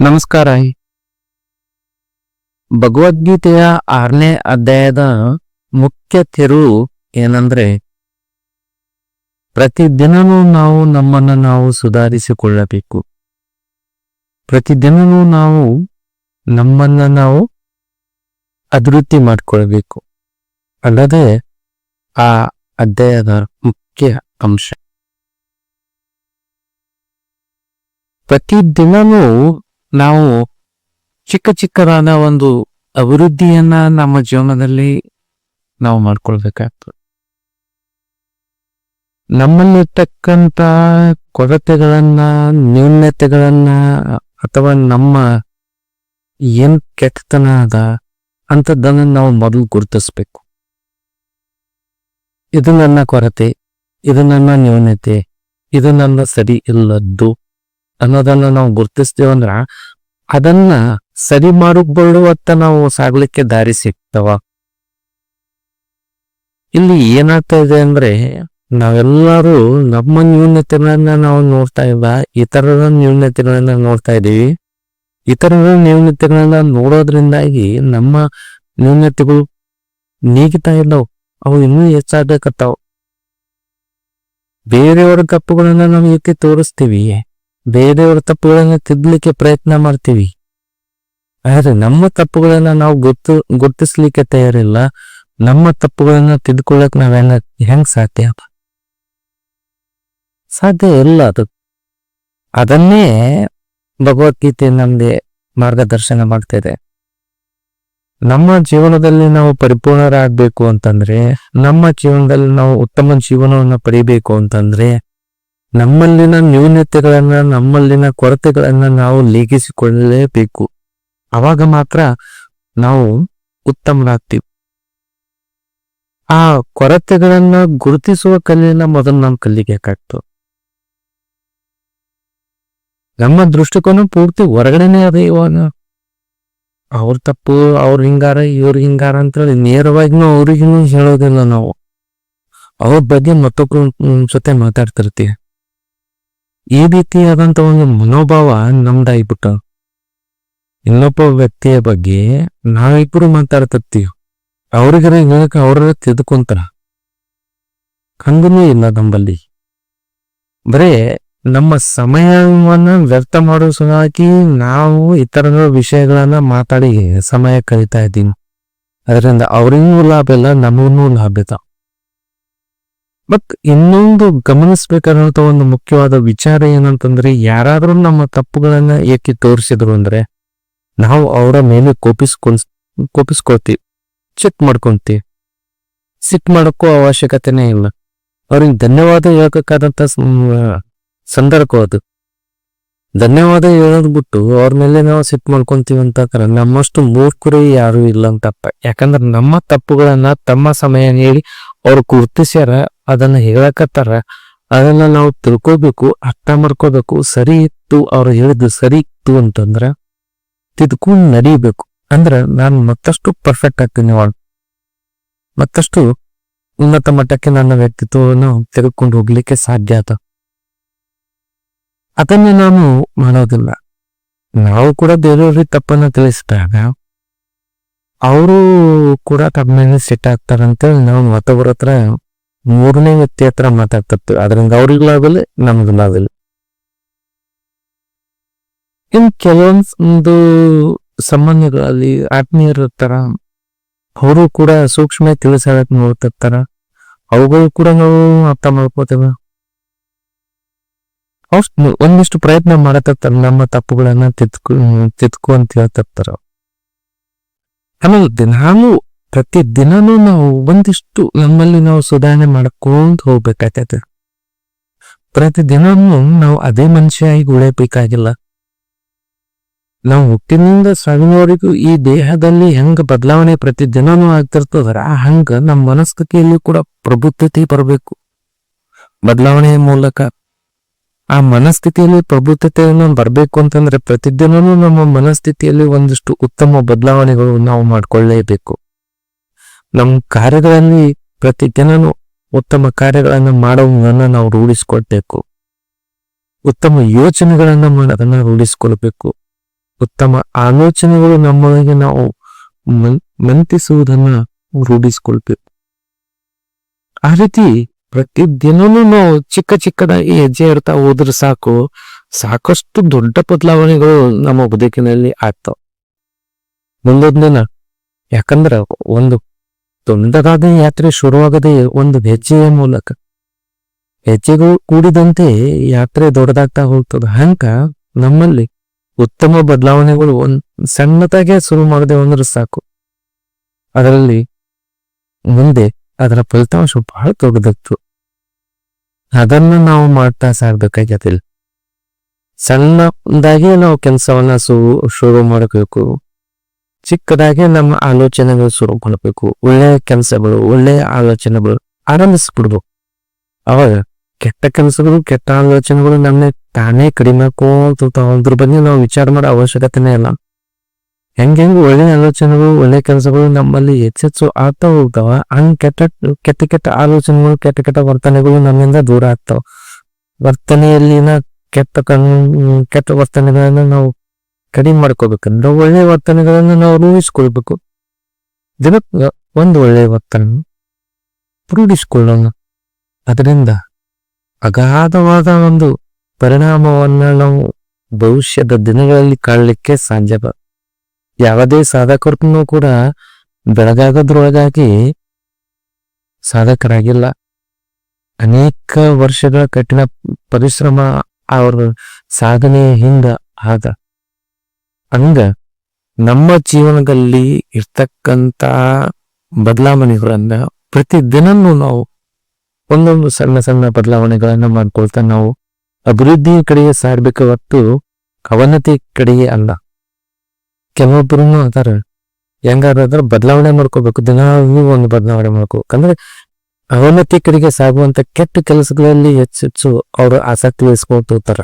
ನಮಸ್ಕಾರ ಭಗವದ್ಗೀತೆಯ ಆರನೇ ಅಧ್ಯಾಯದ ಮುಖ್ಯ ತಿರುವು ಏನಂದ್ರೆ ಪ್ರತಿದಿನವೂ ನಾವು ನಮ್ಮನ್ನ ನಾವು ಸುಧಾರಿಸಿಕೊಳ್ಳಬೇಕು. ಪ್ರತಿದಿನವೂ ನಾವು ನಮ್ಮನ್ನ ನಾವು ಅಭಿವೃದ್ಧಿ ಮಾಡಿಕೊಳ್ಬೇಕು. ಅಲ್ಲದೆ ಆ ಅಧ್ಯಾಯದ ಮುಖ್ಯ ಅಂಶ. ಪ್ರತಿದಿನನೂ ನಾವು ಚಿಕ್ಕ ಚಿಕ್ಕದಾದ ಒಂದು ಅಭಿವೃದ್ಧಿಯನ್ನ ನಮ್ಮ ಜೀವನದಲ್ಲಿ ನಾವು ಮಾಡ್ಕೊಳ್ಬೇಕಾಗ್ತದೆ. ನಮ್ಮಲ್ಲಿರ್ತಕ್ಕಂತ ಕೊರತೆಗಳನ್ನ ನ್ಯೂನ್ಯತೆಗಳನ್ನ ಅಥವಾ ನಮ್ಮ ಏನ್ ಕೆಟ್ಟತನ ಅದ ಅಂತದನ್ನ ನಾವು ಮೊದಲು ಗುರುತಿಸ್ಬೇಕು. ಇದು ನನ್ನ ಕೊರತೆ, ಇದು ನನ್ನ ನ್ಯೂನತೆ, ಇದು ನನ್ನ ಸರಿ ಇಲ್ಲದ್ದು ಅನ್ನೋದನ್ನ ನಾವು ಗುರುತಿಸ್ತೇವಂದ್ರ ಅದನ್ನ ಸರಿ ಮಾಡಿಕೊಳ್ಳುವತ್ತ ನಾವು ಸಾಗ್ಲಿಕ್ಕೆ ದಾರಿ ಸಿಗ್ತವ. ಇಲ್ಲಿ ಏನಾಗ್ತಾ ಇದೆ ಅಂದ್ರೆ ನಾವೆಲ್ಲರೂ ನಮ್ಮ ನ್ಯೂನತೆಗಳನ್ನ ನಾವು ನೋಡ್ತಾ ಇಲ್ಲ, ಇತರರ ನ್ಯೂನತೆಗಳನ್ನ ನೋಡ್ತಾ ಇದ್ದೀವಿ. ಇತರರ ನ್ಯೂನತೆಗಳನ್ನ ನೋಡೋದ್ರಿಂದಾಗಿ ನಮ್ಮ ನ್ಯೂನತೆಗಳು ನೀಗಿತಾ ಇಲ್ಲವು ಅವು ಇನ್ನೂ ಹೆಚ್ಚಾಗಕತ್ತಾವ. ಬೇರೆಯವರ ಕಪ್ಪುಗಳನ್ನ ನಾವು ಏಕೆ ತೋರಿಸ್ತೀವಿ? ಬೇರೆಯವರ ತಪ್ಪುಗಳನ್ನು ತಿದ್ದಲಿಕ್ಕೆ ಪ್ರಯತ್ನ ಮಾಡ್ತೀವಿ. ಆದರೆ ನಮ್ಮ ತಪ್ಪುಗಳನ್ನ ನಾವು ಗೊತ್ತು, ಗುರ್ತಿಸ್ಲಿಕ್ಕೆ ತಯಾರಿಲ್ಲ. ನಮ್ಮ ತಪ್ಪುಗಳನ್ನ ತಿದ್ಕೊಳ್ಳಕ್ ನಾವೆಲ್ಲ ಹೆಂಗ್ ಸಾಧ್ಯ? ಸಾಧ್ಯ ಇಲ್ಲ ಅದು. ಅದನ್ನೇ ಭಗವದ್ಗೀತೆ ನಮ್ಗೆ ಮಾರ್ಗದರ್ಶನ ಮಾಡ್ತಾ ಇದೆ ನಮ್ಮ ಜೀವನದಲ್ಲಿ ನಾವು ಪರಿಪೂರ್ಣರಾಗಬೇಕು ಅಂತಂದ್ರೆ, ನಮ್ಮ ಜೀವನದಲ್ಲಿ ನಾವು ಉತ್ತಮ ಜೀವನವನ್ನು ಪಡಿಬೇಕು ಅಂತಂದ್ರೆ ನಮ್ಮಲ್ಲಿನ ನ್ಯೂನತೆಗಳನ್ನ, ನಮ್ಮಲ್ಲಿನ ಕೊರತೆಗಳನ್ನ ನಾವು ಲೀಗಿಸಿಕೊಳ್ಳಲೇಬೇಕು. ಅವಾಗ ಮಾತ್ರ ನಾವು ಉತ್ತಮರಾಗ್ತೀವಿ. ಆ ಕೊರತೆಗಳನ್ನ ಗುರುತಿಸುವ ಕಲೆಯನ್ನ ಮೊದಲು ನಾವು ಕಲಿಬೇಕಾಗ್ತದೆ ನಮ್ಮ ದೃಷ್ಟಿಕೋನ ಪೂರ್ತಿ ಹೊರಗಡೆನೆ ಅದೇ ಇವಾಗ. ಅವ್ರ ತಪ್ಪು, ಅವ್ರ ಹಿಂಗಾರ, ಇವ್ರ ಹಿಂಗಾರ ಅಂತೇಳಿ ನೇರವಾಗಿ ಅವ್ರಿಗೂ ಹೇಳೋದಿಲ್ಲ ನಾವು. ಅವ್ರ ಬಗ್ಗೆ ಮತ್ತೊಬ್ರು ಜೊತೆ ಮಾತಾಡ್ತಿರ್ತೀವಿ. ಈ ರೀತಿಯಾದಂಥ ಒಂದು ಮನೋಭಾವ ನಮ್ದಾಗ್ಬಿಟ್ಟ ಇನ್ನೊಬ್ಬ ವ್ಯಕ್ತಿಯ ಬಗ್ಗೆ ನಾವಿಬ್ರು ಮಾತಾಡ್ತಿರ್ತೀವಿ. ಅವ್ರಿಗೆ ಹೇಳಕ್ಕೆ ಅವ್ರ ತಿದ್ಕೊಂತಾರ. ಹಂಗನೂ ಇಲ್ಲ ನಮ್ಮಲ್ಲಿ. ಬರೇ ನಮ್ಮ ಸಮಯವನ್ನ ವ್ಯರ್ಥ ಮಾಡೋ ಸಲುವಾಗಿ ನಾವು ಇತರ ವಿಷಯಗಳನ್ನ ಮಾತಾಡಿ ಸಮಯ ಕಳೀತಾ ಇದ್ದೀನಿ ಅದರಿಂದ ಅವ್ರಿಗೂ ಲಾಭ ಇಲ್ಲ, ನಮಗೂ ಲಾಭ ಇಲ್ಲ. ಬಟ್ ಇನ್ನೊಂದು ಗಮನಿಸ್ಬೇಕಾದಂತ ಒಂದು ಮುಖ್ಯವಾದ ವಿಚಾರ ಏನಂತಂದ್ರೆ, ಯಾರಾದ್ರೂ ನಮ್ಮ ತಪ್ಪುಗಳನ್ನ ಏಕೆ ತೋರಿಸಿದ್ರು ಅಂದ್ರೆ, ನಾವು ಅವರ ಮೇಲೆ ಕೋಪಿಸ್ಕೊಂಡ್ ಕೋಪಿಸ್ಕೊಳ್ತೀವಿ, ಚೆಕ್ ಮಾಡ್ಕೊಂತೀವಿ. ಸಿಟ್ ಮಾಡೋಕ್ಕೂ ಅವಶ್ಯಕತೆನೇ ಇಲ್ಲ. ಅವ್ರಿಗೆ ಧನ್ಯವಾದ ಹೇಳಬೇಕಾದಂತ ಸಂದರ್ಭ ಅದು. ಧನ್ಯವಾದ ಹೇಳೋದು ಬಿಟ್ಟು ಅವ್ರ ಮೇಲೆ ನಾವು ಸಿಟ್ ಮಾಡ್ಕೊಂತೀವಿ ಅಂತಂದ್ರೆ ನಮ್ಮಷ್ಟು ಮೂರ್ಖರು ಯಾರು ಇಲ್ಲ ಅಂತಪ್ಪ ಯಾಕಂದ್ರೆ ನಮ್ಮ ತಪ್ಪುಗಳನ್ನ ತಮ್ಮ ಸಮಯ ಹೇಳಿ ಅವ್ರು ಗುರ್ತಿಸ್ಯಾರ, ಅದನ್ನ ಹೇಳಕತ್ತಾರ, ಅದನ್ನ ನಾವು ತಿಳ್ಕೊಬೇಕು, ಅರ್ಥ ಮಾಡ್ಕೋಬೇಕು, ಸರಿ ಇತ್ತು ಅವ್ರು ಹೇಳಿದ್ದು ಸರಿ ಇತ್ತು ಅಂತಂದ್ರ ತಿದ್ಕೊಂಡು ನಡೀಬೇಕು. ಅಂದ್ರೆ ನಾನು ಮತ್ತಷ್ಟು ಪರ್ಫೆಕ್ಟ್ ಆಗ್ತೀನಿ ಅವಳು. ಮತ್ತಷ್ಟು ಉನ್ನತ ಮಟ್ಟಕ್ಕೆ ನನ್ನ ವ್ಯಕ್ತಿತ್ವವನ್ನು ತೆಗೆದುಕೊಂಡು ಹೋಗ್ಲಿಕ್ಕೆ ಸಾಧ್ಯ ಆತ. ಅದನ್ನ ನಾನು ಮಾಡೋದಿಲ್ಲ. ನಾವು ಕೂಡ ಬೇರೆಯವ್ರಿಗೆ ತಪ್ಪನ್ನ ತಿಳಿಸಿದಾಗ, ಅವರು ಕೂಡ ತಮ್ಮ ಮೇಲೆ ಸೆಟ್ ನಾವು ಮತ್ತೊಬ್ಬರ ಹತ್ರ ಮೂರನೇ ವ್ಯಕ್ತಿ ಹತ್ರ ಮಾತಾಡ್ತಿರ್ತೀವಿ. ಅದರಿಂದ ಅವ್ರಿಗಾಗಲಿ ಇಲ್ಲ ನಮ್ಗೆ ಇನ್ ಕೆಲವೊಂದು ಸಂಬಂಧಗಳಲ್ಲಿ ಆತ್ಮೀಯರು ಇರ್ತಾರ ಅವರು ಕೂಡ ಸೂಕ್ಷ್ಮ ತಿಳಿಸಕ್ ನೋಡ್ತಿರ್ತಾರ. ಅವುಗಳು ಕೂಡ ನಾವು ಅರ್ಥ ಮಾಡ್ಕೋತೇವೆ. ಅಷ್ಟು ಒಂದಿಷ್ಟು ಪ್ರಯತ್ನ ಮಾಡತಿರ್ತಾರ ನಮ್ಮ ತಪ್ಪುಗಳನ್ನ ತಿದ್ಕು ತಿದ್ಕು ಅಂತ ಹೇಳ್ತಿರ್ತಾರ ಆಮೇಲೆ ನಾವು ಪ್ರತಿ ದಿನಾನೂ ನಾವು ಒಂದಿಷ್ಟು ನಮ್ಮಲ್ಲಿ ನಾವು ಸುಧಾರಣೆ ಮಾಡ್ಕೊಂತ ಹೋಗ್ಬೇಕಾಗ್ತೈತೆ ಪ್ರತಿ ದಿನನೂ ನಾವು ಅದೇ ಮನುಷ್ಯ ಆಗಿ ಉಳಿಯಬೇಕಾಗಿಲ್ಲ. ನಾವು ಹುಟ್ಟಿನಿಂದ ಸಾವಿನವರೆಗೂ ಈ ದೇಹದಲ್ಲಿ ಹೆಂಗ ಬದಲಾವಣೆ ಪ್ರತಿ ದಿನನೂ ಆಗ್ತಿರ್ತದ್ರ, ಹಂಗ ನಮ್ಮ ಮನಸ್ಕತೆಯಲ್ಲಿ ಕೂಡ ಪ್ರಬುದ್ಧತೆ ಬರಬೇಕು. ಬದಲಾವಣೆಯ ಮೂಲಕ ಆ ಮನಸ್ಥಿತಿಯಲ್ಲಿ ಪ್ರಬುದ್ಧತೆಯನ್ನು ಬರಬೇಕು ಅಂತಂದ್ರೆ ಪ್ರತಿದಿನವೂ ನಮ್ಮ ಮನಸ್ಥಿತಿಯಲ್ಲಿ ಒಂದಷ್ಟು ಉತ್ತಮ ಬದಲಾವಣೆಗಳು ನಾವು ಮಾಡಿಕೊಳ್ಳೇಬೇಕು. ನಮ್ಮ ಕಾರ್ಯಗಳಲ್ಲಿ ಪ್ರತಿದಿನವೂ ಉತ್ತಮ ಕಾರ್ಯಗಳನ್ನು ಮಾಡುವುದನ್ನು ನಾವು ರೂಢಿಸ್ಕೊಳ್ಬೇಕು. ಉತ್ತಮ ಯೋಚನೆಗಳನ್ನು ಮಾಡೋದನ್ನ ರೂಢಿಸ್ಕೊಳ್ಬೇಕು. ಉತ್ತಮ ಆಲೋಚನೆಗಳು ನಮ್ಮೊಳಗೆ ನಾವು ಮನ್- ಮಂತಿಸುವುದನ್ನ ರೂಢಿಸ್ಕೊಳ್ಬೇಕು. ಆ ರೀತಿ ಪ್ರತಿದಿನನೂ ನಾವು ಚಿಕ್ಕ ಚಿಕ್ಕದಾಗಿ ಹೆಜ್ಜೆ ಇರ್ತಾ ಹೋದ್ರೆ ಸಾಕು. ಸಾಕಷ್ಟು ದೊಡ್ಡ ಬದಲಾವಣೆಗಳು ನಮ್ಮ ಬದುಕಿನಲ್ಲಿ ಆಗ್ತಾವ. ಮುಂದೊಂದು ದಿನ, ಯಾಕಂದ್ರ ಒಂದು ದೊಡ್ಡದಾದ ಯಾತ್ರೆ ಶುರುವಾಗದೆ ಒಂದು ಹೆಜ್ಜೆಯ ಮೂಲಕ. ಹೆಜ್ಜೆಗಳು ಕೂಡಿದಂತೆ ಯಾತ್ರೆ ದೊಡ್ಡದಾಗ್ತಾ ಹೋಗ್ತದ. ಹಂಗ ನಮ್ಮಲ್ಲಿ ಉತ್ತಮ ಬದಲಾವಣೆಗಳು ಒಂದ್ ಸಣ್ಣದಾಗೆ ಶುರು ಮಾಡದೆ ಅಂದ್ರೆ ಸಾಕು. ಅದರಲ್ಲಿ ಮುಂದೆ ಅದರ ಫಲಿತಾಂಶ ಬಹಳ ದೊಡ್ಡದಾಗ್ತು ಅದನ್ನ ನಾವು ಮಾಡ್ತಾ ಸಾರ್ಬೇಕಾಗ್ಯತಿಲ್ಲ ಸಣ್ಣದಾಗಿ ನಾವು ಕೆಲಸವನ್ನ ಶು ಶುರು ಮಾಡಬೇಕು. ಚಿಕ್ಕದಾಗಿ ನಮ್ಮ ಆಲೋಚನೆಗಳು ಶುರು ಮಾಡಬೇಕು. ಒಳ್ಳೆಯ ಕೆಲಸಗಳು ಒಳ್ಳೆಯ ಆಲೋಚನೆಗಳು ಆರಂಭಿಸ್ಬಿಡ್ಬೇಕು. ಅವಾಗ ಕೆಟ್ಟ ಕೆಲಸಗಳು, ಕೆಟ್ಟ ಆಲೋಚನೆಗಳು ನಮ್ಮನ್ನ ತಾನೇ ಕಡಿಮೆ ಹಾಕೋತಿರ್ತಾವ ಅದ್ರ ಬಗ್ಗೆ ನಾವು ವಿಚಾರ ಮಾಡೋ ಅವಶ್ಯಕತೆನೇ ಇಲ್ಲ. ಹೆಂಗ್ ಒಳ್ಳೆ ಆಲೋಚನೆಗಳು, ಒಳ್ಳೆ ಕೆಲಸಗಳು ನಮ್ಮಲ್ಲಿ ಹೆಚ್ಚೆಚ್ಚು ಆಗ್ತಾ ಹೋಗ್ತಾವ. ಹಂಗ್ ಕೆಟ್ಟ ಕೆಟ್ಟ ಕೆಟ್ಟ ಆಲೋಚನೆಗಳು, ಕೆಟ್ಟ ಕೆಟ್ಟ ವರ್ತನೆಗಳು ನಮ್ಮಿಂದ ದೂರ ಆಗ್ತಾವ. ವರ್ತನೆಯಲ್ಲಿನ ಕೆಟ್ಟ ಕೆಟ್ಟ ವರ್ತನೆಗಳನ್ನ ನಾವು ಕಡಿಮೆ ಮಾಡ್ಕೋಬೇಕಂದ್ರೆ ಒಳ್ಳೆ ವರ್ತನೆಗಳನ್ನ ನಾವು ರೂಢಿಸ್ಕೊಳ್ಬೇಕು. ದಿನಕ್ಕೆ ಒಂದು ಒಳ್ಳೆಯ ವರ್ತನೆ ರೂಢಿಸ್ಕೊಳ್ಳೋಣ. ಅದರಿಂದ ಅಗಾಧವಾದ ಒಂದು ಪರಿಣಾಮವನ್ನ ನಾವು ಭವಿಷ್ಯದ ದಿನಗಳಲ್ಲಿ ಕಾಣಲಿಕ್ಕೆ ಸಾಧ್ಯ ಯಾವುದೇ ಸಾಧಕರ್ಗೂ ಕೂಡ ಬೆಳಗಾಗೋದ್ರೊಳಗಾಗಿ ಸಾಧಕರಾಗಿಲ್ಲ. ಅನೇಕ ವರ್ಷಗಳ ಕಠಿಣ ಪರಿಶ್ರಮ ಅವ್ರ ಸಾಧನೆ ಹಿಂದ ಆದ. ಹಂಗ ನಮ್ಮ ಜೀವನದಲ್ಲಿ ಇರ್ತಕ್ಕಂತ ಬದಲಾವಣೆಗಳನ್ನ ಪ್ರತಿದಿನನೂ ನಾವು ಒಂದೊಂದು ಸಣ್ಣ ಸಣ್ಣ ಬದಲಾವಣೆಗಳನ್ನ ಮಾಡ್ಕೊಳ್ತಾ ನಾವು ಅಭಿವೃದ್ಧಿ ಕಡೆಗೆ ಸಾರ್ಬೇಕು ಹೊತ್ತು ಅವನತಿ ಕಡೆಗೆ ಅಲ್ಲ. ಕೆಲವೊಬ್ಬರು ಅದಾರ ಹೆಂಗಾದ್ರ ಬದಲಾವಣೆ ಮಾಡ್ಕೋಬೇಕು, ದಿನ ಒಂದು ಬದಲಾವಣೆ ಮಾಡ್ಕೋಬೇಕು ಅಂದ್ರೆ ಅವನತಿ ಕಡೆಗೆ ಸಾಗುವಂತ ಕೆಟ್ಟ ಕೆಲಸಗಳಲ್ಲಿ ಹೆಚ್ಚೆಚ್ಚು ಅವರು ಆಸಕ್ತಿ ವಹಿಸ್ಕೊಂಡು ಹೋಗ್ತಾರ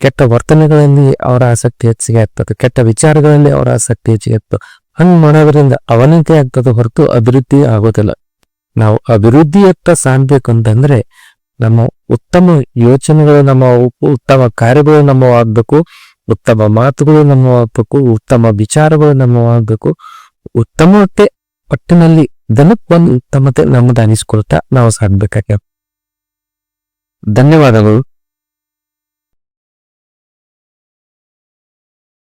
ಕೆಟ್ಟ ವರ್ತನೆಗಳಲ್ಲಿ ಅವರ ಆಸಕ್ತಿ ಹೆಚ್ಚಿಗೆ ಆಗ್ತದೆ, ಕೆಟ್ಟ ವಿಚಾರಗಳಲ್ಲಿ ಅವರ ಆಸಕ್ತಿ ಹೆಚ್ಚಿಗೆ ಆಗ್ತದೆ. ಹಂಗ್ ಮಾಡೋದ್ರಿಂದ ಅವನತಿ ಆಗ್ತದೆ ಹೊರತು ಅಭಿವೃದ್ಧಿ ಆಗೋದಿಲ್ಲ. ನಾವು ಅಭಿವೃದ್ಧಿಯತ್ತ ಸಾನ್ಬೇಕಂತಂದ್ರೆ ನಮ್ಮ ಉತ್ತಮ ಯೋಚನೆಗಳು, ನಮ್ಮ ಉತ್ತಮ ಕಾರ್ಯಗಳು ನಮ್ಮ ಆಗ್ಬೇಕು ಉತ್ತಮ ಮಾತುಗಳು ನಮ್ಮ ಉತ್ತಮ ವಿಚಾರಗಳು ನಮ್ಮ ಆಗ್ಬೇಕು ಉತ್ತಮತೆ ಒಟ್ಟಿನಲ್ಲಿ ಒಂದು ಉತ್ತಮತೆ ನಮ್ಮದು ಅನಿಸ್ಕೊಳ್ತಾ ನಾವು ಸಾಧ್ಬೇಕಾಗ್ಯ ಧನ್ಯವಾದಗಳು.